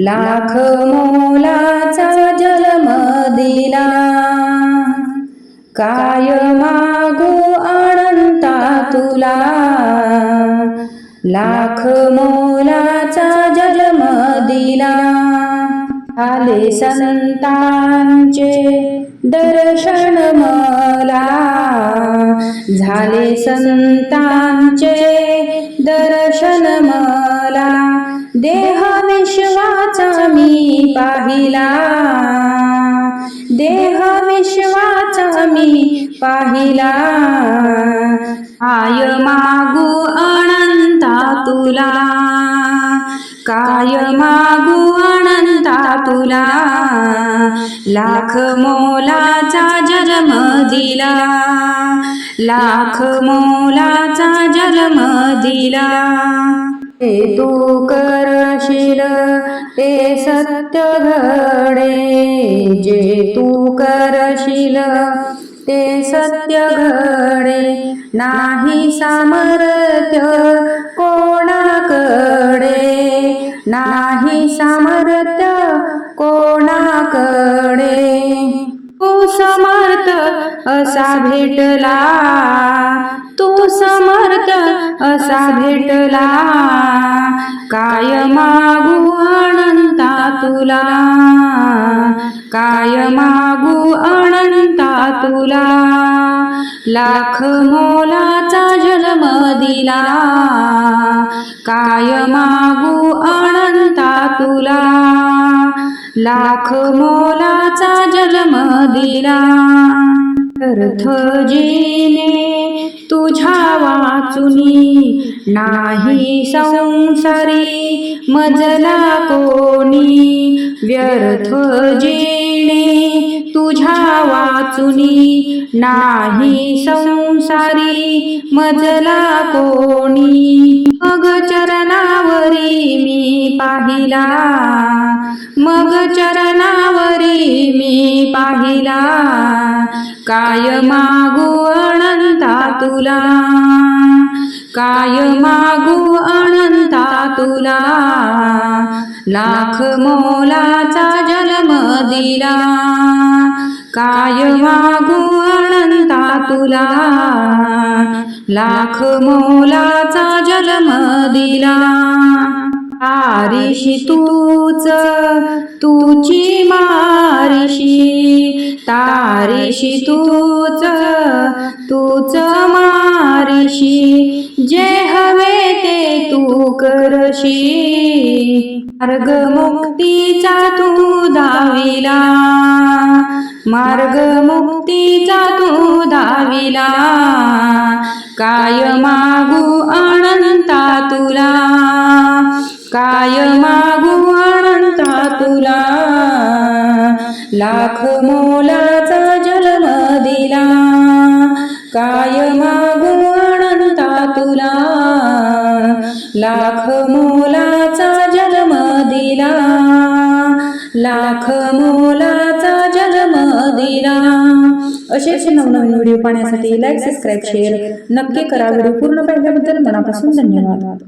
लाख मोलाचा जन्म दिला काय मागू अनंता तुला? लाख मोलाचा जन्म दिला आले संतांचे दर्शन मला. झाले संतांचे दर्शन मला. देह विश्वाचा मी पाहिला. देह विश्वाचा मी पाहिला. आय मागू अनंता तुला? काय मागू अनंता तुला? लाख मोलाचा जन्म दिला. लाख मोलाचा जन्म दिला. ते तू करशील ते सत्य घडे जे तू करशील ते सत्य घडे. नाही सामर्थ्य कोणाकडे नाही सामर्थ्य कोणाकडे. असा भेटला. तू समर्थ असा भेटला. काय मागू अनंता तुला? काय मागू अनंता तुला? लाख मोलाचा जन्म दिला. काय मागू अनंता तुला? लाख मोलाचा जन्म दिला. अर्थ जिने तुझ्या वाचुनी नाही संसारी मजला कोणी. व्यर्थ जेणे तुझ्या वाचुनी नाही संसारी मजला कोणी. मग चरणावरी मी पाहिला मग चरणावरी मी पाहिला. काय मागू अनंता तुला. काय मागू अनंता तुला. लाख मोलाचा जन्म दिला. काय मागू अनंता तुला. लाख मोलाचा जन्म दिला. आरिशी तूच तुची मारिशी. तारीशी तूच तूच मारीशी जे हवे ते तू करशी. मार्ग मुक्तीचा तू दाविला मार्ग मुक्तीचा तू दाविला. काय मागू अनंता तुला काय मागू लाख मोलाचा जन्म दिला. काय मागू अनंता तुला? लाख मोलाचा जन्म दिला. लाख मोलाचा जन्म दिला. असेच नवनवीन व्हिडिओ पाहण्यासाठी लाईक सबस्क्राईब शेअर नक्की करा. व्हिडिओ पूर्ण पाहिल्याबद्दल मनापासून धन्यवाद.